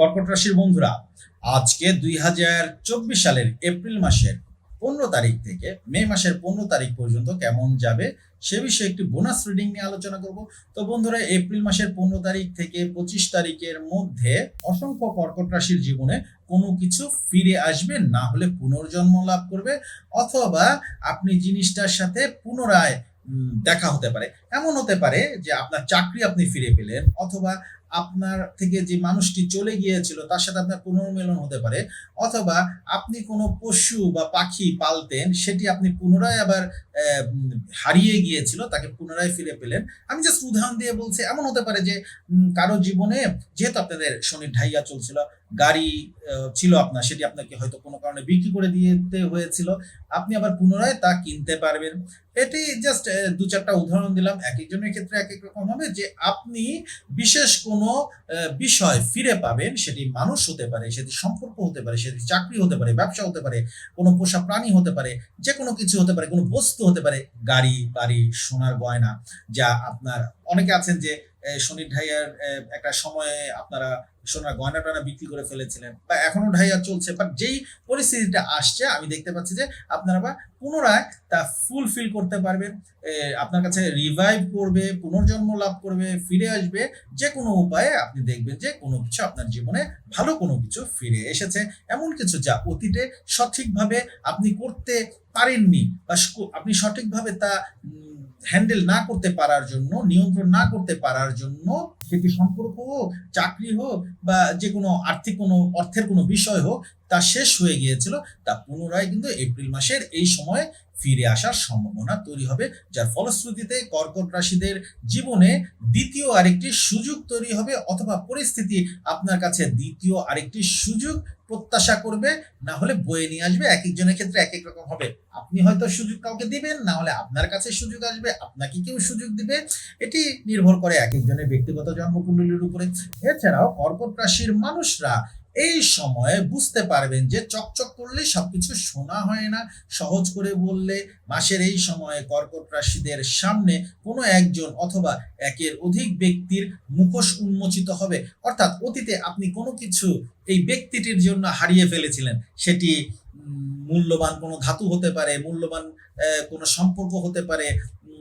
কর্কট রাশির বন্ধুরা, আজকে দুই হাজার চব্বিশ সালের এপ্রিল মাসের পনেরো তারিখ থেকে মে মাসের পনেরো তারিখ পর্যন্ত কেমন যাবে সে বিষয়ে একটি বোনাস রিডিং নিয়ে আলোচনা করব। তো বন্ধুরা, এপ্রিল মাসের পনেরো তারিখ থেকে পঁচিশ তারিখের মধ্যে অসংখ্য কর্কট রাশির জীবনে কোনো কিছু ফিরে আসবে, না হলে পুনর্জন্ম লাভ করবে অথবা আপনি জিনিসটার সাথে পুনরায় দেখা হতে পারে। এমন হতে পারে যে আপনার চাকরি আপনি ফিরে পেলেন অথবা আপনার থেকে যে মানুষটি চলে গিয়েছিল, তার সাথে আপনার পুনর্মিলন হতে পারে। অথবা আপনি কোনো পশু বা পাখি পালতেন, সেটি আপনি পুনরায় আবার হারিয়ে গিয়েছিল, তাকে পুনরায় ফিরে পেলেন। আমি জাস্ট উদাহরণ দিয়ে বলছি, এমন হতে পারে যে কারও জীবনে যেহেতু আপনাদের শনির ঢাইয়া চলছিল গাড়ি ছিল আপনার, সেটি আপনাকে হয়তো কোনো কারণে বিক্রি করে দিতে হয়েছিল। আপনি আবার পুনরায় তা কিনতে পারবেন। এটি জাস্ট দু চারটা উদাহরণ দিলাম। এক একজনের ক্ষেত্রে এক এক রকম হবে যে আপনি বিশেষ কোনো বিষয় ফিরে পাবেন, সেটি মানুষ হতে পারে, সেটি সম্পর্ক হতে পারে, সেটি চাকরি হতে পারে, ব্যবসা হতে পারে, কোনো পোষা প্রাণী হতে পারে যে কোনো কিছু হতে পারে, কোনো বস্তু হতে পারে, গাড়ি, বাড়ি, সোনার গয়না, যা আপনার, অনেকে আছেন যে শনির ঢাইয়ার একটা সময়ে আপনারা সোনার গয়না টানা বিক্রি করে ফেলেছিলেন বা এখনও ঢাইয়া চলছে বাট যেই পরিস্থিতিটা আসছে, আমি দেখতে পাচ্ছি যে আপনারা বা পুনরায় তা ফুলফিল করতে পারবেন আপনার কাছে রিভাইভ করবে, পুনর্জন্ম লাভ করবে, ফিরে আসবে, যে কোনো উপায়ে আপনি দেখবেন যে কোনো কিছু আপনার জীবনে ভালো কোনো কিছু ফিরে এসেছে। এমন কিছু যা অতীতে সঠিকভাবে আপনি করতে পারেননি বা আপনি সঠিকভাবে তা হ্যান্ডেল না করতে পারার জন্য, নিয়ন্ত্রণ না করতে পারার জন্য, সেটি সম্পর্ক হোক, চাকরি হোক, বা যে কোনো আর্থিক কোনো অর্থের কোনো বিষয় হোক, তা শেষ হয়ে গিয়েছিল। তা পুনরায় কিন্তু এপ্রিল মাসের এই সময় ফিরে আসার সম্ভাবনা তৈরি হবে, যার ফলশ্রুতিতে কর্কট রাশিদের জীবনে দ্বিতীয় আরেকটি সুযোগ তৈরি হবে অথবা পরিস্থিতি আপনার কাছে দ্বিতীয় আরেকটি সুযোগ প্রত্যাশা করবে, না হলে বয়ে নিয়ে আসবে এক একজনের ক্ষেত্রে এক এক রকম হবে। আপনি হয়তো সুযোগ কাউকে দিবেন, না হলে আপনার কাছে সুযোগ আসবে, আপনাকে কেউ সুযোগ দিবে। এটি নির্ভর করে এক একজনের ব্যক্তিগত জন্মকুণ্ডলীর উপরে। এছাড়াও কর্কট রাশির মানুষরা এই সময়ে বুঝতে পারবেন যে চকচক করলে সবকিছু শোনা হয় না। সহজ করে বললে মাসের এই সময়ে কর্কট রাশিদের সামনে কোনো একজন অথবা একের অধিক ব্যক্তির মুখোশ উন্মোচিত হবে। অর্থাৎ অতীতে আপনি কোনো কিছু এই ব্যক্তিটির জন্য হারিয়ে ফেলেছিলেন। সেটি মূল্যবান কোনো ধাতু হতে পারে, মূল্যবান কোনো সম্পর্ক হতে পারে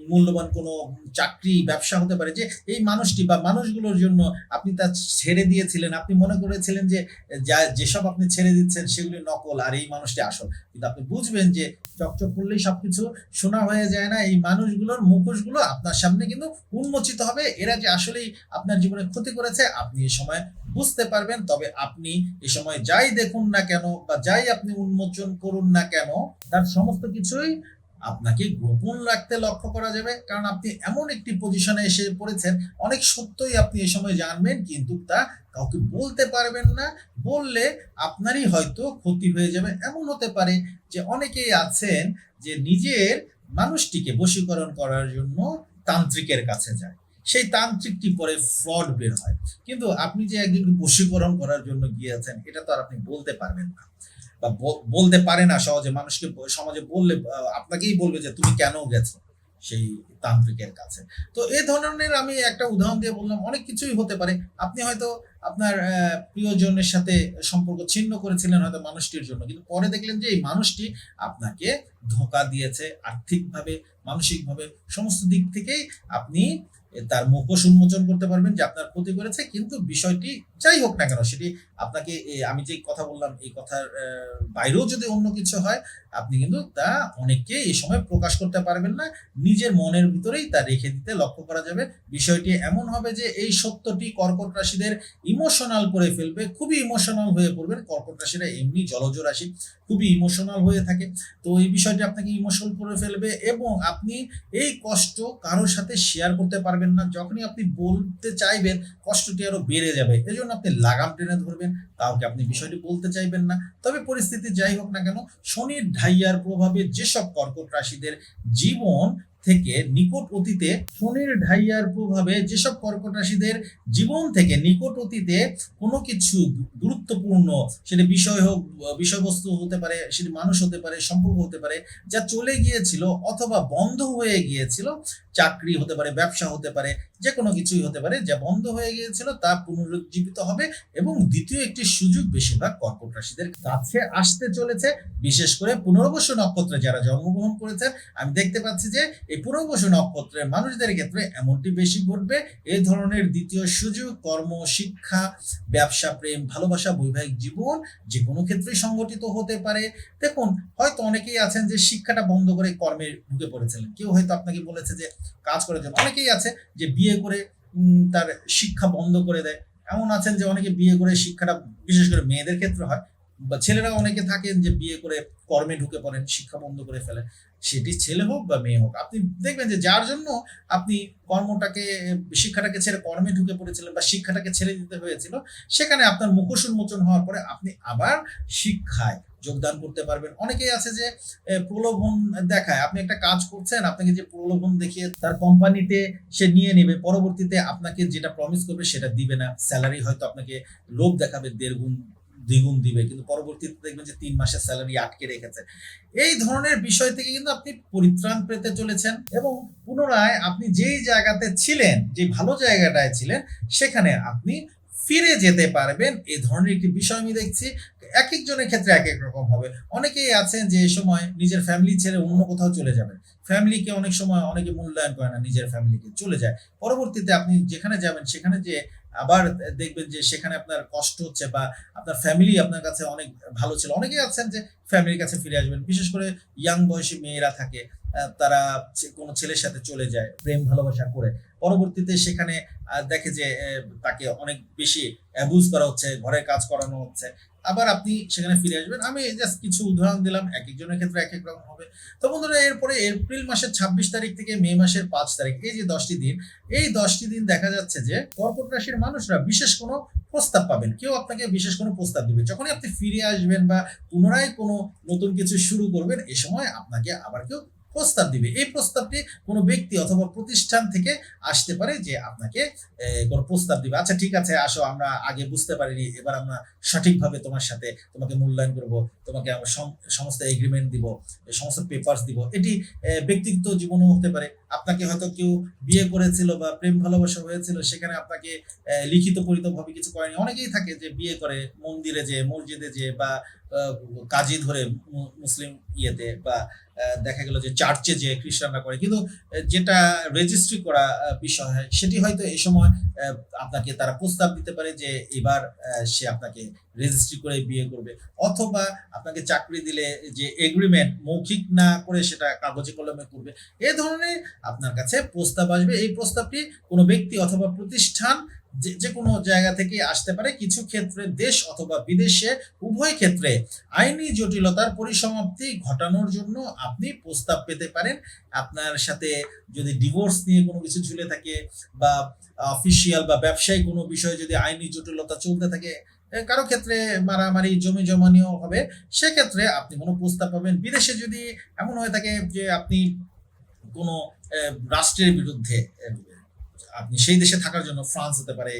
মূল্যবান কোনো চাকরি, ব্যবসা হতে পারে যে এই মানুষটি বা মানুষগুলোর জন্য আপনি তা ছেড়ে দিয়েছিলেন। আপনি মনে করেছিলেন যে, যা, যেসব আপনি ছেড়ে দিচ্ছেন সেগুলি নকল আর এই মানুষটি আসল। কিন্তু আপনি বুঝবেন যে, চকচক করলেই সবকিছু শোনা হয়ে যায় না। এই মানুষগুলোর মুখোশগুলো আপনার সামনে কিন্তু উন্মোচিত হবে। এরা যে আসলেই আপনার জীবনে ক্ষতি করেছে, আপনি এই সময় বুঝতে পারবেন। তবে আপনি এ সময় যাই দেখুন না কেন বা যাই আপনি উন্মোচন করুন না কেন, তার সমস্ত কিছুই আপনাকে গোপন রাখতে লক্ষ্য করা যাবে। কারণ আপনি এমন একটি পজিশনে এসে পড়েছেন, অনেক সত্যই আপনি এই সময় জানবেন, কিন্তু তা কাউকে বলতে পারবেন না। বললে আপনারই হয়তো ক্ষতি হয়ে যাবে। এমন হতে পারে যে অনেকেই আছেন যে নিজের মানুষটিকে বশীকরণ করার জন্য তান্ত্রিকের কাছে যায়। সেই তান্ত্রিকটি পরে ফ্রড বের হয়। কিন্তু আপনি যে একজনকে বশীকরণ করার জন্য গিয়েছেন, এটা তো আর আপনি বলতে পারবেন না। বা বলতে পারে না সহজে, মানুষকে সমাজে বললে আপনাকেই বলবে যে তুমি কেন গেছো সেই তান্ত্রিকের কাছে। তো এই ধরনের আমি একটা উদাহরণ দিয়ে বললাম, অনেক কিছুই হতে পারে। আপনি হয়তো আপনার প্রিয়জনের সাথে সম্পর্ক ছিন্ন করেছিলেন হয়তো মানুষটির জন্য, কিন্তু পরে দেখলেন যে এই মানুষটি আপনাকে ধোঁকা দিয়েছে আর্থিকভাবে, মানসিকভাবে, সমস্ত দিক থেকেই আপনি তার মুখোশ উন্মোচন করতে পারবেন যে আপনার ক্ষতি করেছে, কিন্তু বিষয়টি যাই হোক না কেন, সেটি আপনাকে আমি যে কথা বললাম, এই কথার বাইরেও যদি অন্য কিছু হয়, আপনি কিন্তু তা অনেককে এই সময় প্রকাশ করতে পারবেন না। নিজের মনের ভিতরেই তা রেখে দিতে লক্ষ্য করা যাবে। বিষয়টি এমন হবে যে এই সত্যটি কর্কট রাশিদের ইমোশনাল করে ফেলবে, খুবই ইমোশনাল হয়ে পড়বেন। কর্কট রাশিরা এমনি জলজ রাশি, খুবই ইমোশনাল হয়ে থাকে। তো এই বিষয়টি আপনাকে ইমোশনাল করে ফেলবে এবং আপনি এই কষ্ট কারোর সাথে শেয়ার করতে পারবেন না। যখনই আপনি বলতে চাইবেন, কষ্টটি আরও বেড়ে যাবে। এই জন্য আপনি লাগাম টেনে ধরবেন কাউকে আপনি বিষয়টি বলতে চাইবেন না। তবে পরিস্থিতি যাই হোক না কেন, শনির ঢাইয়ার প্রভাবে যেসব কর্কট রাশিদের জীবন থেকে নিকট অতীতে শনির ঢাইয়ার প্রভাবে যেসব কর্কট রাশিদের জীবন থেকে নিকট অতীতে কোনো কিছু গুরুত্বপূর্ণ, সেটা বিষয় হোক, বিষয়বস্তু হতে পারে, সেটি মানুষ হতে পারে, সম্পর্ক হতে পারে, যা চলে গিয়েছিল অথবা বন্ধ হয়ে গিয়েছিল, চাকরি হতে পারে, ব্যবসা হতে পারে যে কোনো কিছুই হতে পারে, যা বন্ধ হয়ে গিয়েছিল, তা পুনরুজ্জীবিত হবে এবং দ্বিতীয় একটি সুযোগ বেশিরভাগ কর্কট রাশিদের কাছে আসতে চলেছে। বিশেষ করে পুনর্বসু নক্ষত্রে যারা জন্মগ্রহণ করেছেন, আমি দেখতে পাচ্ছি যে এই পুনর্বসু নক্ষত্রের মানুষদের ক্ষেত্রে এমনটি বেশি ঘটবে। এই ধরনের দ্বিতীয় সুযোগ, কর্ম, শিক্ষা, ব্যবসা, প্রেম, ভালোবাসা, বৈবাহিক জীবন যে কোনো ক্ষেত্রেই সংগঠিত হতে পারে। দেখুন, হয়তো অনেকেই আছেন যে শিক্ষাটা বন্ধ করে কর্মে ঢুকে পড়েছিলেন। কেউ হয়তো আপনাকে বলেছে যে কাজ করার জন্য। অনেকেই আছে যে বিয়ে করে তার শিক্ষা বন্ধ করে দেয়। এমন আছেন যে অনেকে বিয়ে করে শিক্ষাটা, বিশেষ করে মেয়েদের ক্ষেত্রে হয় বা ছেলেরা অনেকে থাকেন যে বিয়ে করে কর্মে ঢুকে পড়েন, শিক্ষা বন্ধ করে ফেলেন। সেটি ছেলে হোক বা মেয়ে হোক। আপনি দেখবেন যে যার জন্য আপনি কর্মটাকে, শিক্ষাটাকে ছেড়ে কর্মে ঢুকে পড়েছিলেন বা শিক্ষাটাকে ছেড়ে দিতে হয়েছিল, সেখানে আপনার মুখোশ উন্মোচন হওয়ার পরে আপনি আবার শিক্ষায় যোগদান করতে পারবেন। অনেকেই আছে যে প্রলোভন দেখায়। আপনি একটা কাজ করছেন, আপনাকে যে প্রলোভন দেখিয়ে তার কোম্পানিতে সে নিয়ে নেবে, পরবর্তীতে আপনাকে যেটা প্রমিস করবে সেটা দিবে না। স্যালারি হয়তো আপনাকে লোভ দেখাবে দেড় গুণ দ্বিগুণ দিবে, কিন্তু পরবর্তীতে দেখবেন যে তিন মাসের স্যালারি আটকে রেখেছে। এই ধরনের বিষয় থেকে কিন্তু আপনি পরিত্রাণ পেতে চলেছেন এবং পুনরায় আপনি যেই জায়গাতে ছিলেন যে ভালো জায়গাটায় ছিলেন, সেখানে আপনি ফিরে যেতে পারবেন। এই ধরনের একটি বিষয় আমি দেখছি এক একজনের ক্ষেত্রে এক এক রকম হবে। অনেকেই আছেন যে এই সময় নিজের ফ্যামিলি ছেড়ে অন্য কোথাও চলে যাবেন। ফ্যামিলিকে অনেক সময় অনেকে মূল্যায়ন করে না, নিজের ফ্যামিলিকে চলে যায়। পরবর্তীতে আপনি যেখানে যাবেন, সেখানে যে আবার দেখবেন যে সেখানে আপনার কষ্ট হচ্ছে বা আপনার ফ্যামিলি আপনার কাছে অনেক ভালো ছিল। অনেকে আছেন যে ফ্যামিলির কাছে ফিরে আসবেন, বিশেষ করে ইয়াং বয়সী মেয়েরা থাকে তারা কোনো ছেলের সাথে চলে যায়, প্রেম ভালোবাসা করে। পরবর্তীতে সেখানে দেখে যে তাকে অনেক বেশি অ্যাবুজ করা হচ্ছে ঘরের কাজ করানো হচ্ছে। আবার আপনি সেখানে ফিরে আসবেন। আমি জাস্ট কিছু উদাহরণ দিলাম, এক একজনের ক্ষেত্রে এক এক রকম হবে। তো বন্ধুরা, এরপরে এপ্রিল মাসের ছাব্বিশ তারিখ থেকে মে মাসের পাঁচ তারিখ, এই যে দশটি দিন, এই দশটি দিন দেখা যাচ্ছে যে, কর্কট রাশির মানুষরা বিশেষ কোনো প্রস্তাব পাবেন। কেউ আপনাকে বিশেষ কোনো প্রস্তাব দিবে। যখনই আপনি ফিরে আসবেন বা পুনরায় কোনো নতুন কিছু শুরু করবেন, এ সময় আপনাকে আবার কেউ প্রস্তাব দিবে। এই প্রস্তাবটি কোনো ব্যক্তি অথবা প্রতিষ্ঠান থেকে আসতে পারে যে আপনাকে কোনো প্রস্তাব দিবে। আচ্ছা ঠিক আছে, আসো, আমরা আগে বুঝতে পারিনি, এবার আমরা সঠিকভাবে তোমার সাথে তোমাকে মূল্যায়ন করব, তোমাকে আমরা সমস্ত এগ্রিমেন্ট দিব সমস্ত পেপার্স দিব। এটি ব্যক্তিগত জীবনও হতে পারে। আপনাকে হয়তো কেউ বিয়ে করেছিল বা প্রেম ভালোবাসা হয়েছিল, সেখানে আপনাকে লিখিত পরিতভাবে কিছু করেনি। অনেকেই থাকে যে বিয়ে করে মন্দিরে যে মসজিদে যে বা কাজী ধরে মুসলিম ইয়েতে বা দেখা গেল যে চার্চে যে খ্রিস্টানরা করে। কিন্তু যেটা রেজিস্ট্রি করা বিষয় হয়, সেটি হয়তো এই সময় আপনাকে তারা প্রস্তাব দিতে পারে যে এবার সে আপনাকে রেজিস্ট্রি করে বিয়ে করবে। অথবা আপনাকে চাকরি দিলে যে এগ্রিমেন্ট মৌখিক না করে সেটা কাগজে কলমে করবে। এ ধরনের আপনার কাছে প্রস্তাব আসবে। এই প্রস্তাবটি কোনো ব্যক্তি অথবা প্রতিষ্ঠান যে যে কোনো জায়গা থেকে আসতে পারে। কিছু ক্ষেত্রে দেশ অথবা বিদেশে উভয় ক্ষেত্রে আইনি জটিলতার পরিসমাপ্তি ঘটানোর জন্য আপনি প্রস্তাব পেতে পারেন। আপনার সাথে যদি ডিভোর্স নিয়ে কোনো কিছু ঝুলে থাকে বা অফিসিয়াল বা ব্যবসায়িক কোনো বিষয়ে যদি আইনি জটিলতা চলতে থাকে কারও ক্ষেত্রে মারামারি, জমি জমা নিয়েও হবে। সেক্ষেত্রে আপনি কোনো প্রস্তাব পাবেন। বিদেশে যদি এমন হয়ে থাকে যে আপনি কোনো রাষ্ট্রের বিরুদ্ধে আপনি সেই দেশে থাকার জন্য ফ্রান্স হতে পারে,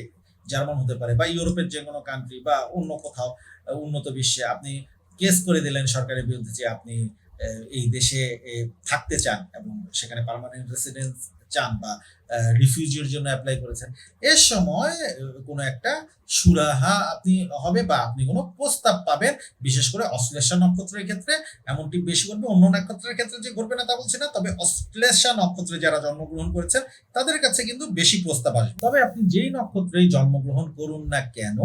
জার্মান হতে পারে বা ইউরোপের যে কোনো কান্ট্রি বা অন্য কোথাও উন্নত বিশ্বে আপনি কেস করে দিলেন সরকারের বিরুদ্ধে যে আপনি এই দেশে থাকতে চান এবং সেখানে পার্মানেন্ট রেসিডেন্স চান বা রিফিউজির জন্য অ্যাপ্লাই করেছেন। এর সময় কোনো একটা সুরাহা আপনি হবে বা আপনি কোনো প্রস্তাব পাবেন, বিশেষ করে অশ্লেষা নক্ষত্রের ক্ষেত্রে, এমনটি বেশি ঘটবে। অন্য নক্ষত্রের ক্ষেত্রে যে ঘটবে না তা বলছি না, তবে অশ্লেষা নক্ষত্রে যারা জন্মগ্রহণ করেছেন, তাদের কাছে কিন্তু বেশি প্রস্তাব আসবে। তবে আপনি যেই নক্ষত্রেই জন্মগ্রহণ করুন না কেন,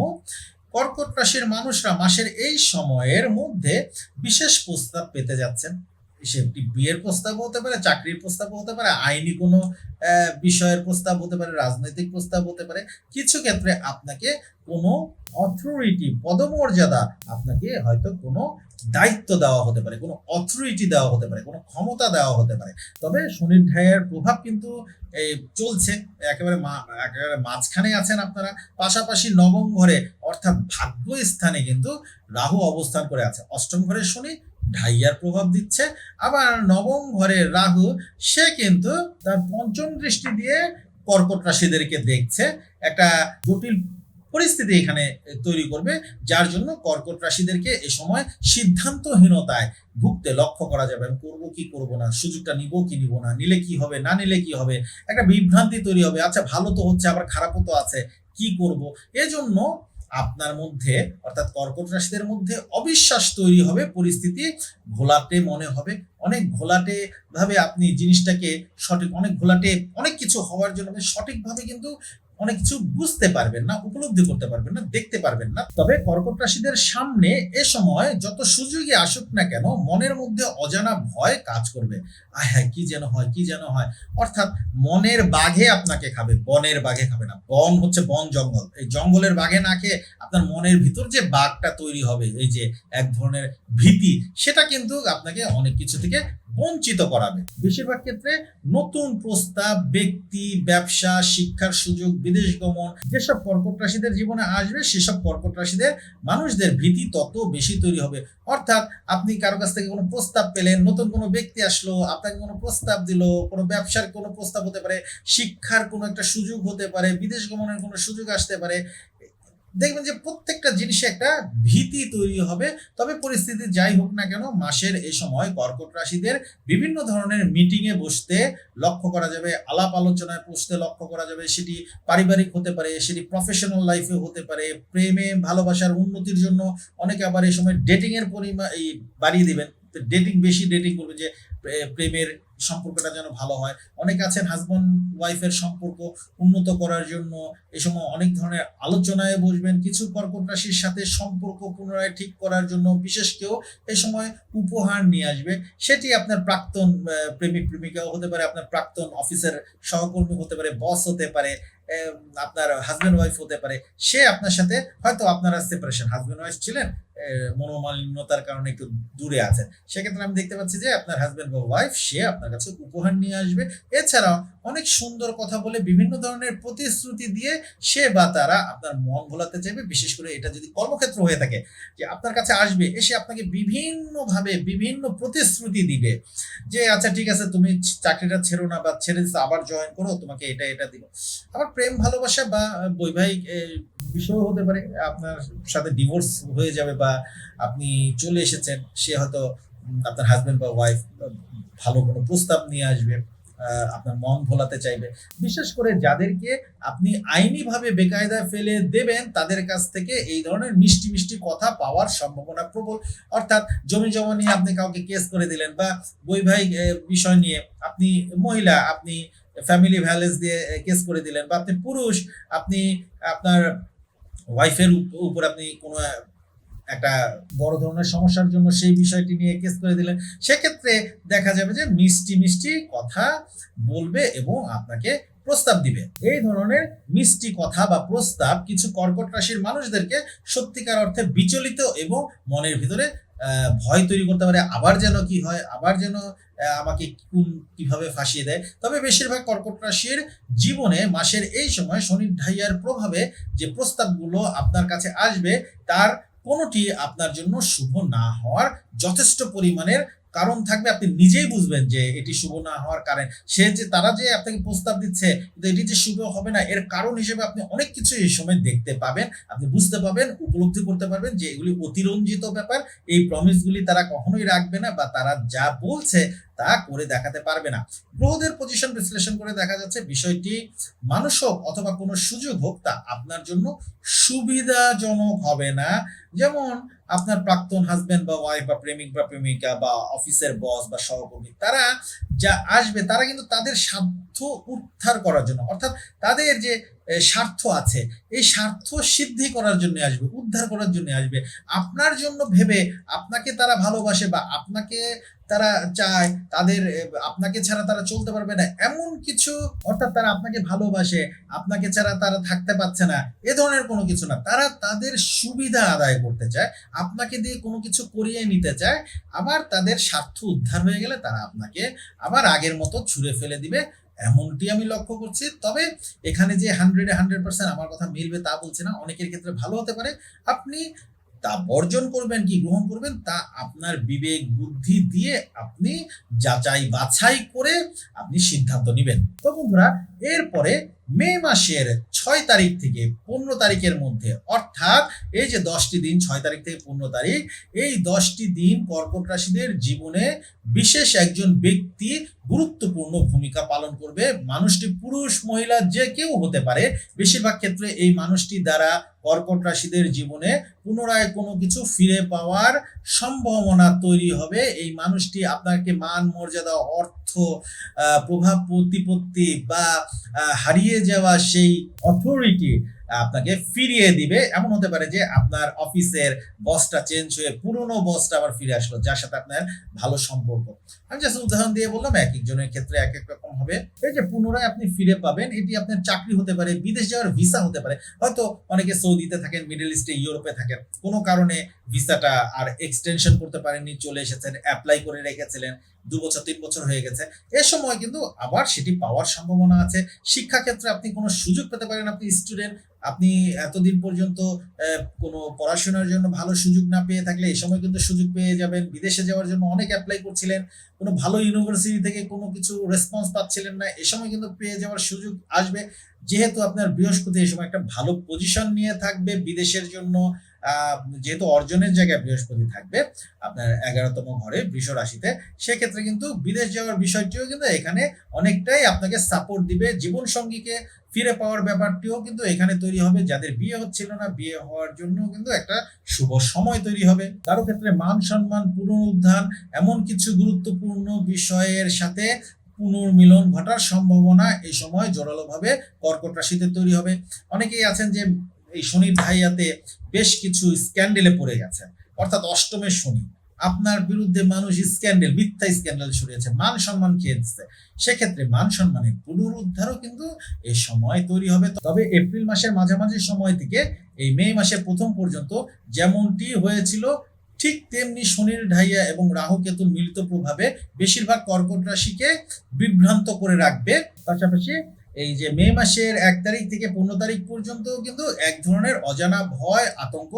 কর্কট রাশির মানুষরা মাসের এই সময়ের মধ্যে বিশেষ প্রস্তাব পেতে যাচ্ছেন। সেটি বিয়ের প্রস্তাব হতে পারে, চাকরির প্রস্তাব হতে পারে, আইনি কোনো বিষয়ের প্রস্তাব হতে পারে, রাজনৈতিক প্রস্তাব হতে পারে, কিছু ক্ষেত্রে আপনাকে কোনো অথরিটি পদমর্যাদা আপনাকে হয়তো কোনো দায়িত্ব দেওয়া হতে পারে, কোনো অথরিটি দেওয়া হতে পারে, কোনো ক্ষমতা দেওয়া হতে পারে। তবে শনির ঢাইয়ের প্রভাব কিন্তু এই চলছে, একেবারে একেবারে মাঝখানে আছেন আপনারা, পাশাপাশি নবম ঘরে, অর্থাৎ ভাগ্য স্থানে কিন্তু রাহু অবস্থান করে আছে। অষ্টম ঘরে শনি ঢাইয়ার প্রভাব দিচ্ছে। আবার নবম ঘরের রাহু, সে কিন্তু তার পঞ্চম দৃষ্টি দিয়ে কর্কট রাশিদেরকে দেখছে। একটা জটিল পরিস্থিতি এখানে তৈরি করবে, যার জন্য কর্কট রাশিদেরকে এ সময় সিদ্ধান্তহীনতায় ভুগতে লক্ষ্য করা যাবে। আমি করব কি করব না? সুযোগটা নিব কি নিব না? নিলে কি হবে? না নিলে কি হবে? একটা বিভ্রান্তি তৈরি হবে। আচ্ছা ভালো তো হচ্ছে, আবার খারাপও তো আছে। কি করব? এজন্য আপনার মধ্যে, অর্থাৎ কর্কট রাশিদের মধ্যে অবিশ্বাস তৈরি হবে, পরিস্থিতি ঘোলাটে মনে হবে। অনেক ঘোলাটে ভাবে আপনি জিনিসটাকে সঠিক, অনেক ঘোলাটে অনেক কিছু হওয়ার জন্য সঠিকভাবে কিন্তু অনেক কিছু বুঝতে পারবেন না, উপলব্ধি করতে পারবেন না, দেখতে পারবেন না। তবে কর্কট রাশিদের সামনে এ সময় যত সুযোগই আসুক না কেন, মনের মধ্যে অজানা ভয় কাজ করবে। আয় হ্যাঁ কি যেন হয়, কি যেন হয়। অর্থাৎ মনের বাঘে আপনাকে খাবে, বনের বাঘে খাবে না। বন হচ্ছে বন জঙ্গল। এই জঙ্গলের বাঘে না খেয়ে আপনার মনের ভিতর যে বাঘটা তৈরি হবে, এই যে এক ধরনের ভীতি, সেটা কিন্তু আপনাকে অনেক কিছু থেকে বঞ্চিত করাবে। বেশিরভাগ ক্ষেত্রে নতুন প্রস্তাব, ব্যক্তি, ব্যবসা, শিক্ষার সুযোগ, বিদেশ গমন, যেসব কর্কট রাশিদের জীবনে আসবে, সেসব কর্কট রাশিদের মানুষদের ভীতি তত বেশি তৈরি হবে। অর্থাৎ আপনি কারও কাছ থেকে কোনো প্রস্তাব পেলেন, নতুন কোনো ব্যক্তি আসলো, আপনাকে কোনো প্রস্তাব দিল, কোনো ব্যবসার কোনো প্রস্তাব হতে পারে, শিক্ষার কোনো একটা সুযোগ হতে পারে, বিদেশ গমনের কোনো সুযোগ আসতে পারে দেখবেন যে প্রত্যেকটা জিনিসে একটা ভীতি তৈরি হবে। তবে পরিস্থিতি যাই হোক না কেন, মাসের এই সময় কর্কট রাশিদের বিভিন্ন ধরনের মিটিং এ বসতে লক্ষ্য করা যাবে। আলাপ আলোচনায় বসতে লক্ষ্য করা যাবে। সেটি পারিবারিক হতে পারে, সেটি প্রফেশনাল লাইফে হতে পারে। প্রেমে, ভালোবাসার উন্নতির জন্য অনেকে আবার এই সময় ডেটিং এর পরিমাণ এই বাড়িয়ে দিবেন। ডেটিং বেশি ডেটিং করবে যে প্রেমের সম্পর্কটা যেন ভালো হয়। অনেক আছেন হাজব্যান্ড ওয়াইফের সম্পর্ক উন্নত করার জন্য। এই সময় অনেক ধরনের আলোচনায় বসবেন। কিছু কর্কট রাশির সাথে সম্পর্ক পুনরায় ঠিক করার জন্য বিশেষ কেউ এই সময় উপহার নিয়ে আসবে। সেটি আপনার প্রাক্তন প্রেমিক, প্রেমিকাও হতে পারে, আপনার প্রাক্তন অফিসের সহকর্মী হতে পারে বস হতে পারে আপনার হাজব্যান্ড ওয়াইফ হতে পারে। সে আপনার সাথে হয়তো আপনারা সেপারেশন হাজব্যান্ড ওয়াইফ ছিলেন মনোমালিন্যতার কারণে একটু দূরে আছেন। সেক্ষেত্রে আমি দেখতে পাচ্ছি যে আপনার হাজব্যান্ড বা ওয়াইফ সে আপনার কাছে উপহার নিয়ে আসবে। এছাড়াও অনেক সুন্দর কথা বলে বিভিন্ন ধরনের প্রতিশ্রুতি দিয়ে সে বা তারা আপনার মন ভোলাতে চাইবে। বিশেষ করে এটা যদি কর্মক্ষেত্র হয়ে থাকে যে আপনার কাছে আসবে এসে আপনাকে বিভিন্নভাবে বিভিন্ন প্রতিশ্রুতি দিবে যে আচ্ছা ঠিক আছে তুমি চাকরিটা ছেড়ো না বা ছেড়ে দিছো, আবার জয়েন করো তোমাকে এটা এটা দিব। আবার প্রেম ভালোবাসা বা বৈবাহিক বিষয় হতে পারে। আপনার সাথে ডিভোর্স হয়ে যাবে বা আপনি চলে এসেছেন সে হয়তো আপনার হাজবেন্ড বা ওয়াইফ ভালো কোনো প্রস্তাব নিয়ে আসবে আপনার মন ভোলাতে চাইবে। বিশেষ করে যাদেরকে আপনি আইনিভাবে বেকায়দায় ফেলে দেবেন, তাদের কাছ থেকে এই ধরনের মিষ্টি মিষ্টি কথা পাওয়ার সম্ভাবনা প্রবল। অর্থাৎ জমি জমা নিয়ে আপনি কাউকে কেস করে দিলেন বা বৈবাহিক বিষয় নিয়ে আপনি মহিলা, আপনি ফ্যামিলি ভ্যালেন্স দিয়ে কেস করে দিলেন বা আপনি পুরুষ, আপনি আপনার ওয়াইফের উপর আপনি কোনো একটা বড় ধরনের সমস্যার জন্য সেই বিষয়টি নিয়ে কেস করে দিলেন। সেক্ষেত্রে দেখা যাবে যে মিষ্টি মিষ্টি কথা বলবে এবং আপনাকে প্রস্তাব দিবে। এই ধরনের মিষ্টি কথা বা প্রস্তাব কিছু কর্কট রাশির মানুষদেরকে সত্যিকার অর্থে বিচলিত এবং মনের ভিতরে ভয় তৈরি করতে পারে। আবার যেন কি হয়, আবার যেন আমাকে কোন কীভাবে ফাঁসিয়ে দেয়। তবে বেশিরভাগ কর্কট রাশির জীবনে মাসের এই সময় শনির ঢাইয়ার প্রভাবে যে প্রস্তাবগুলো আপনার কাছে আসবে, তার কোনোটি আপনার জন্য শুভ না হওয়ার যথেষ্ট পরিমাণের কারণ থাকবে। আপনি নিজেই বুঝবেন যে এটি শুভ না হওয়ার কারণ। সে যে, তারা যে আপনাকে প্রস্তাব দিচ্ছে, কিন্তু এটি যে শুভ হবে না, এর কারণ হিসেবে আপনি অনেক কিছু এই সময় দেখতে পাবেন। আপনি বুঝতে পাবেন উপলব্ধি করতে পারবেন যে এগুলি অতিরঞ্জিত ব্যাপার। এই প্রমিসগুলি তারা কখনোই রাখবে না বা তারা যা বলছে তা করে দেখাতে পারবে না। গ্রহদের পজিশন বিশ্লেষণ করে দেখা যাচ্ছে বিষয়টি মানুষ হোক অথবা কোনো সুযোগ হোক তা আপনার জন্য সুবিধাজনক হবে না। যেমন আপনার প্রাক্তন হাজবেন্ড বা ওয়াইফ বা প্রেমিক বা প্রেমিকা বা অফিসের বস বা সহকর্মী, তারা যা আসবে তারা কিন্তু তাদের সাধ্য উদ্ধার করার জন্য। অর্থাৎ তাদের যে স্বার্থ আছে। এই স্বার্থ সিদ্ধি করার জন্য আসবে, উদ্ধার করার জন্য আসবে। আপনার জন্য ভেবে আপনাকে তারা ভালোবাসে বা আপনাকে তারা চায়, তাদের আপনাকে ছাড়া তারা চলতে পারবে না, এমন কিছু অর্থাৎ তারা আপনাকে ভালোবাসে, আপনাকে ছাড়া তারা থাকতে পারছে না, এ ধরনের কোনো কিছু না। তারা তাদের সুবিধা আদায় করতে চায়, আপনাকে দিয়ে কোনো কিছু করিয়ে নিতে চায়, আবার তাদের স্বার্থ উদ্ধার হয়ে গেলে তারা আপনাকে আবার আগের মতো ছুঁড়ে ফেলে দিবে এমনটি আমি লক্ষ্য করছি। তবে এখানে যে হান্ড্রেডে হান্ড্রেড পার্সেন্ট আমার কথা মিলবে তা বলছে না। অনেকের ক্ষেত্রে ভালো হতে পারে। আপনি তা বর্জন করবেন কি গ্রহণ করবেন তা আপনার বিবেক, বুদ্ধি দিয়ে আপনি যাচাই বাছাই করে আপনি সিদ্ধান্ত নেবেন। তো বন্ধুরা এরপরে মে মাসের ছয় তারিখ থেকে পনেরো তারিখের মধ্যে, অর্থাৎ এই যে দশটি দিন, ছয় তারিখ থেকে পনেরো তারিখ, এই দশটি দিন কর্কট রাশিদের জীবনে বিশেষ একজন ব্যক্তি গুরুত্বপূর্ণ ভূমিকা পালন করবে। মানুষটি পুরুষ, মহিলা যে কেউ হতে পারে, বেশিরভাগ ক্ষেত্রে এই মানুষটি দ্বারা কর্কট রাশিদের জীবনে পুনরায় কোনো কিছু ফিরে পাওয়ার সম্ভাবনা তৈরি হবে। এই মানুষটি আপনাকে মান, মর্যাদা, অর্থ প্রভাব, প্রতিপত্তি বা হারিয়ে যাওয়া সেই অথরিটি আপনাকে ফিরিয়ে দিবে। এমন হতে পারে যে আপনার অফিসের বসটা চেঞ্জ হয়ে পুরনো বসটা আবার ফিরে আসলো, যার সাথে আপনার ভালো সম্পর্ক। আমি জাস্ট উদাহরণ দিয়ে বললাম, এক একজনের ক্ষেত্রে এক এক রকম হবে। এই যে পুনরায় আপনি ফিরে পাবেন, এটি আপনার চাকরি হতে পারে, বিদেশ যাওয়ার ভিসা হতে পারে। হয়তো অনেকে সৌদিতে থাকেন মিডল ইস্টে ইউরোপে থাকেন। কোনো কারণে ভিসাটা আর এক্সটেনশন করতে পারেননি, চলে এসেছেন অ্যাপ্লাই করে রেখেছিলেন। দু বছর, তিন বছর হয়ে গেছে। এ সময় কিন্তু আবার সেটি পাওয়ার সম্ভাবনা আছে। শিক্ষাক্ষেত্রে আপনি কোনো সুযোগ পেতে পারেন আপনি স্টুডেন্ট আপনি এতদিন পর্যন্ত কোনো পড়াশোনার জন্য ভালো সুযোগ না পেয়ে থাকলে এই সময় কিন্তু সুযোগ পেয়ে যাবেন। বিদেশে যাওয়ার জন্য অনেক অ্যাপ্লাই করছিলেন, কোনো ভালো ইউনিভার্সিটি থেকে কোনো কিছু রেসপন্স পাচ্ছিলেন না, এ সময় কিন্তু পেয়ে যাওয়ার সুযোগ আসবে। যেহেতু আপনার বৃহস্পতি এই সময় একটা ভালো পজিশন নিয়ে থাকবে বিদেশের জন্য যেহেতু অর্জনের জায়গায় বৃহস্পতি থাকবে, আপনার এগারোতম ঘরে বৃষ রাশিতে, সেক্ষেত্রে কিন্তু বিদেশ যাওয়ার বিষয়টিও কিন্তু এখানে অনেকটাই আপনাকে সাপোর্ট দিবে। জীবন সঙ্গীকে ফিরে পাওয়ার ব্যাপারটিও কিন্তু এখানে তৈরি হবে। যাদের বিয়ে হচ্ছিল না, বিয়ে হওয়ার জন্য কিন্তু একটা শুভ সময় তৈরি হবে। কারও ক্ষেত্রে মান সম্মান, পুনরুদ্ধার, এমন কিছু গুরুত্বপূর্ণ বিষয়ের সাথে পুনর্মিলন ঘটার সম্ভাবনা এই সময় জোরালোভাবে কর্কট রাশিতে তৈরি হবে। অনেকেই আছেন যে এই শনির ধাইয়াতে বেশ কিছু স্ক্যান্ডেলে পড়ে গেছেন। অর্থাৎ অষ্টমের শনি। আপনার বিরুদ্ধে মানুষ স্ক্যান্ডেল মিথ্যা স্ক্যান্ডেল ছড়িয়েছে, মান সম্মান খেয়ে দিচ্ছে সেক্ষেত্রে মান সম্মানের পুনরুদ্ধারও কিন্তু এই সময় তৈরি হবে। তবে এপ্রিল মাসের মাঝামাঝি সময় থেকে এই মে মাসের প্রথম পর্যন্ত যেমনটি হয়েছিল, ঠিক তেমনি শনির ঢাইয়া এবং রাহু কেতুর মিলিত প্রভাবে বেশিরভাগ কর্কট রাশিকে বিভ্রান্ত করে রাখবে। পাশাপাশি এই যে মে মাসের এক তারিখ থেকে পনেরো তারিখ পর্যন্ত কিন্তু এক ধরনের অজানা ভয়, আতঙ্ক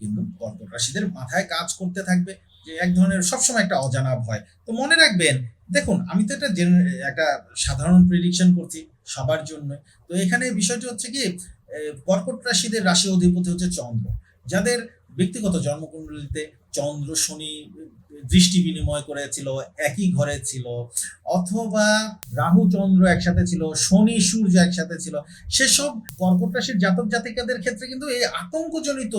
কিন্তু কর্কট রাশিদের মাথায় কাজ করতে থাকবে। যে এক ধরনের সবসময় একটা অজানা ভয়। তো মনে রাখবেন, দেখুন, আমি তো একটা একটা সাধারণ প্রেডিকশন করছি সবার জন্য তো এখানে বিষয়টি হচ্ছে কি কর্কট রাশিদের রাশি অধিপতি হচ্ছে চন্দ্র। যাদের ব্যক্তিগত জন্মকুণ্ডলিতে চন্দ্র শনি দৃষ্টি বিনিময় করেছিল, একই ঘরে ছিল, অথবা রাহু, চন্দ্র একসাথে ছিল, শনি, সূর্য একসাথে ছিল, সেসব কর্কট রাশির জাতক জাতিকাদের ক্ষেত্রে কিন্তু এই আতঙ্কজনিত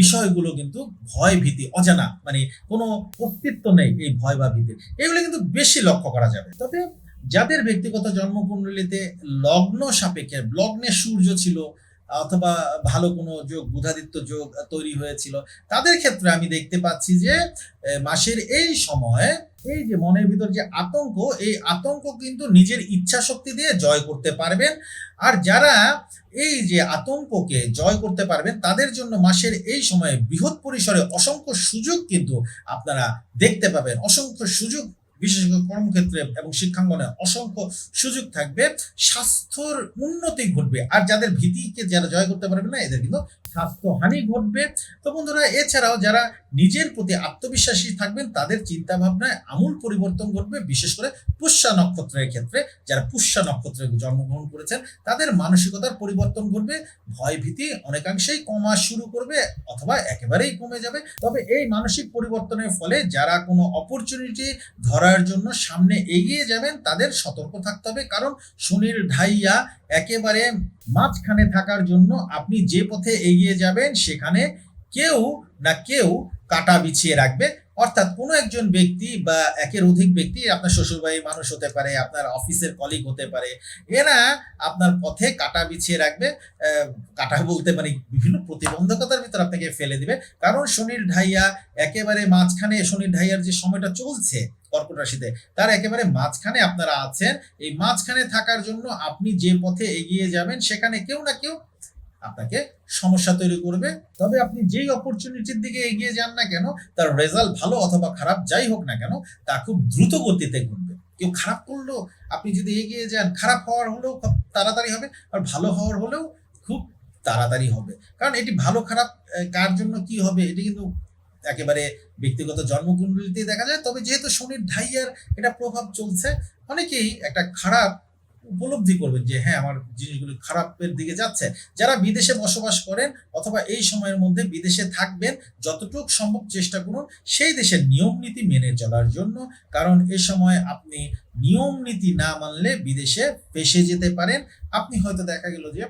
বিষয়গুলো কিন্তু ভয় ভীতি, অজানা মানে কোনো অস্তিত্ব নেই এই ভয় বা ভীতির। এগুলো কিন্তু বেশি লক্ষ্য করা যাবে। তবে যাদের ব্যক্তিগত জন্মকুণ্ডলিতে লগ্ন সাপেক্ষে, লগ্নে সূর্য ছিল অথবা ভালো কোনো যোগ, বুধাদিত্য যোগ তৈরি হয়েছিল। তাদের ক্ষেত্রে আমি দেখতে পাচ্ছি যে মাসের এই সময়ে এই যে মনের ভিতর যে আতঙ্ক, এই আতঙ্ক কিন্তু নিজের ইচ্ছা শক্তি দিয়ে জয় করতে পারবেন। আর যারা এই যে আতঙ্ককে জয় করতে পারবেন, তাদের জন্য মাসের এই সময়ে বৃহৎ পরিসরে অসংখ্য সুযোগ কিন্তু আপনারা দেখতে পাবেন। অসংখ্য সুযোগ বিশেষ করে কর্মক্ষেত্রে এবং শিক্ষাঙ্গনে অসংখ্য সুযোগ থাকবে, স্বাস্থ্যর উন্নতি ঘটবে। আর যাদের ভীতিকে যারা জয় করতে পারবে না, এদের কিন্তু স্বাস্থ্যহানি ঘটবে। তো বন্ধুরা, এছাড়াও যারা নিজের প্রতি আত্মবিশ্বাসী থাকবেন, তাদের চিন্তা ভাবনায় আমূল পরিবর্তন ঘটবে, বিশেষ করে পুষ্যা নক্ষত্রের ক্ষেত্রে। যারা পুষ্যা নক্ষত্রে জন্মগ্রহণ করেছেন, তাদের মানসিকতার পরিবর্তন ঘটবে, ভয় ভীতি অনেকাংশেই কমা শুরু করবে অথবা একেবারেই কমে যাবে। তবে এই মানসিক পরিবর্তনের ফলে যারা কোনো অপরচুনিটি ধরার জন্য সামনে এগিয়ে যাবেন, তাদের সতর্ক থাকতে হবে। কারণ শনির ঢাইয়া একেবারে মাঝখানে থাকার জন্য আপনি যে পথে এগিয়ে যাবেন, সেখানে কেউ না কেউ কাটা বিছিয়ে রাখবে। অর্থাৎ কোনো একজন ব্যক্তি বা একের অধিক ব্যক্তি আপনার শ্বশুরবাড়ির মানুষ হতে পারে, আপনার অফিসের কলিগ হতে পারে, এরা আপনার পথে কাটা বিছিয়ে রাখবে। কাটা বলতে মানে বিভিন্ন প্রতিবন্ধকতার ভিতর আপনাকে ফেলে দিবে। কারণ শনির ঢাইয়া একেবারে মাঝখানে শনির ঢাইয়ার যে সময়টা চলছে কর্কট রাশিতে, তার একেবারে মাঝখানে আপনারা আছেন। এই মাঝখানে থাকার জন্য আপনি যে পথে এগিয়ে যাবেন, সেখানে কেউ না কেউ আপনাকে সমস্যা তৈরি করবে। তবে আপনি যেই অপরচুনিটির দিকে এগিয়ে যান না কেন, তার রেজাল্ট ভালো অথবা খারাপ যাই হোক না কেন, তা খুব দ্রুত গতিতে ঘটবে। কেউ খারাপ করল, আপনি যদি এগিয়ে যান, খারাপ হওয়ার হলেও খুব তাড়াতাড়ি হবে, আর ভালো হওয়ার হলেও খুব তাড়াতাড়ি হবে। কারণ এটি ভালো খারাপ কার জন্য কি হবে, এটি কিন্তু একেবারে ব্যক্তিগত জন্মকুণ্ডলিতেই দেখা যায়। তবে যেহেতু শনির ঢাইয়ার এটা প্রভাব চলছে, অনেকেই একটা খারাপ উপলব্ধি করবেন যে হ্যাঁ আমার জিনিসগুলো খারাপের দিকে যাচ্ছে। যারা বিদেশে বসবাস করেন অথবা এই সময়ের মধ্যে বিদেশে থাকবেন, যতটুকু সম্ভব চেষ্টা করুন সেই দেশের নিয়ম নীতি মেনে চলার জন্য। কারণ এ সময় আপনি নিয়ম নীতি না মানলে বিদেশে ফেসে যেতে পারেন। আপনি হয়তো দেখা গেল যে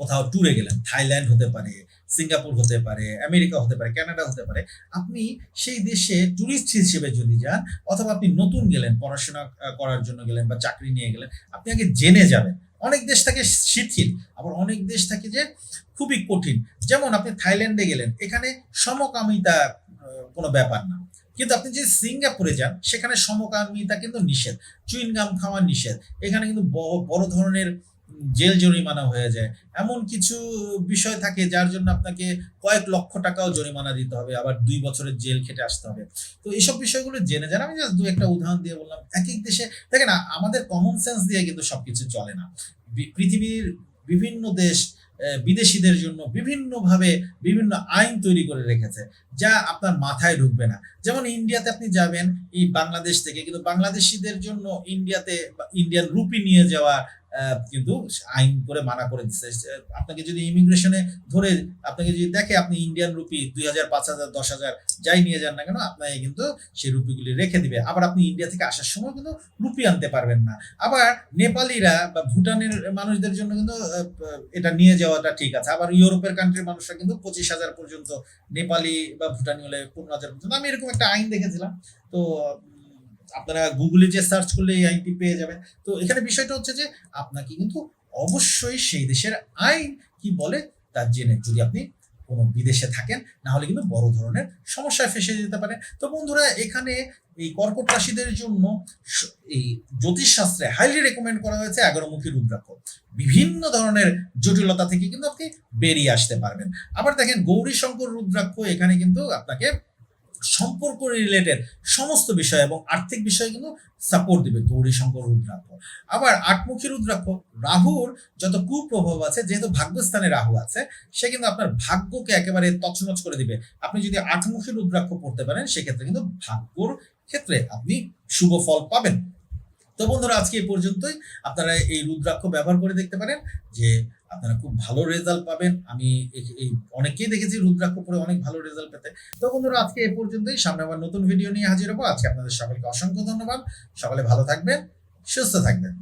কোথাও ট্যুরে গেলেন, থাইল্যান্ড হতে পারে সিঙ্গাপুর হতে পারে, আমেরিকা হতে পারে, কানাডা হতে পারে, আপনি সেই দেশে ট্যুরিস্ট হিসেবে যদি যান, অথবা আপনি নতুন গেলেন, পড়াশোনা করার জন্য গেলেন বা চাকরি নিয়ে গেলেন, আপনি আগে জেনে যাবেন। অনেক দেশ থাকে শিথিল, আবার অনেক দেশ থাকে যে খুবই কঠিন। যেমন আপনি থাইল্যান্ডে গেলেন, এখানে সমকামিতা কোনো ব্যাপার না। কিন্তু আপনি যদি সিঙ্গাপুরে যান, সেখানে সমকামিতা কিন্তু নিষেধ, চুইনগাম খাওয়া নিষেধ। এখানে কিন্তু বড় ধরনের জেল জরিমানা হয়ে যায়। এমন কিছু বিষয় থাকে যার জন্য আপনাকে কয়েক লক্ষ টাকাও জরিমানা দিতে হবে, আবার দুই বছরের জেল খেটে আসতে হবে। তো এইসব বিষয়গুলো জেনে যান। আমি দু একটা উদাহরণ দিয়ে বললাম। এক এক দেশে দেখেন না, আমাদের কমন সেন্স দিয়ে কিন্তু সবকিছু চলে না। পৃথিবীর বিভিন্ন দেশ বিদেশিদের জন্য বিভিন্নভাবে বিভিন্ন আইন তৈরি করে রেখেছে, যা আপনার মাথায় ঢুকবে না। যেমন ইন্ডিয়াতে আপনি যাবেন, এই বাংলাদেশ থেকে, কিন্তু বাংলাদেশিদের জন্য ইন্ডিয়াতে ইন্ডিয়ান রুপি নিয়ে যাওয়া কিন্তু আইন করে মানা করে দিচ্ছে। আপনাকে যদি ইমিগ্রেশনে ধরে আপনাকে যদি দেখে আপনি ইন্ডিয়ান রুপি দুই হাজার, পাঁচ হাজার, দশ হাজার যাই নিয়ে যান না কেন, আপনাকে কিন্তু সেই রুপিগুলি রেখে দিবে। আবার আপনি ইন্ডিয়া থেকে আসার সময় কিন্তু রুপি আনতে পারবেন না। আবার নেপালিরা বা ভুটানের মানুষদের জন্য কিন্তু এটা নিয়ে যাওয়াটা ঠিক আছে। আবার ইউরোপের কান্ট্রির মানুষরা কিন্তু পঁচিশ হাজার পর্যন্ত নেপালি বা ভুটানি হলে পনেরো হাজার পর্যন্ত। আমি এরকম একটা আইন দেখেছিলাম। তো আপনারা গুগলে যে সার্চ করলে এই আইনটি পেয়ে যাবেন। তো এখানে বিষয়টা হচ্ছে যে, আপনাকে কিন্তু অবশ্যই সেই দেশের আইন কি বলে তার জেনে যদি আপনি কোনো বিদেশে থাকেন, না হলে কিন্তু বড় ধরনের সমস্যায় ফেসে যেতে পারে। তো বন্ধুরা, এখানে এই কর্কট রাশিদের জন্য এই জ্যোতিষশাস্ত্রে হাইলি রেকমেন্ড করা হয়েছে এগারোমুখী রুদ্রাক্ষ। বিভিন্ন ধরনের জটিলতা থেকে কিন্তু আপনি বেরিয়ে আসতে পারবেন। আবার দেখেন গৌরী শঙ্কর রুদ্রাক্ষ এখানে কিন্তু আপনাকে সম্পর্ক রিলেটেড সমস্ত বিষয় এবং আর্থিক বিষয় কিন্তু সাপোর্ট দিবে গৌরী শঙ্কর রুদ্রাক্ষ। আবার আটমুখী রুদ্রাক্ষ, রাহুর যত কুপ্রভাব আছে, যেহেতু ভাগ্যস্থানে রাহু আছে, সে কিন্তু আপনার ভাগ্যকে একেবারে তছনছ করে দিবে। আপনি যদি আটমুখী রুদ্রাক্ষ পড়তে পারেন, সেক্ষেত্রে কিন্তু ভাগ্যর ক্ষেত্রে আপনি শুভ ফল পাবেন। তো বন্ধুরা, আজকে এই পর্যন্তই। আপনারা এই রুদ্রাক্ষ ব্যবহার করে দেখতে পারেন যে আপনারা খুব ভালো রেজাল্ট পাবেন। আমি এই- অনেকেই দেখেছি রুদ্রাক্ষ পরে অনেক ভালো রেজাল্ট পেতে। তো বন্ধুরা, আজকে এই পর্যন্তই। সামনে আবার নতুন ভিডিও নিয়ে হাজির হব। আজকে আপনাদের সকলকে অসংখ্য ধন্যবাদ। সকলে ভালো থাকবেন, সুস্থ থাকবেন।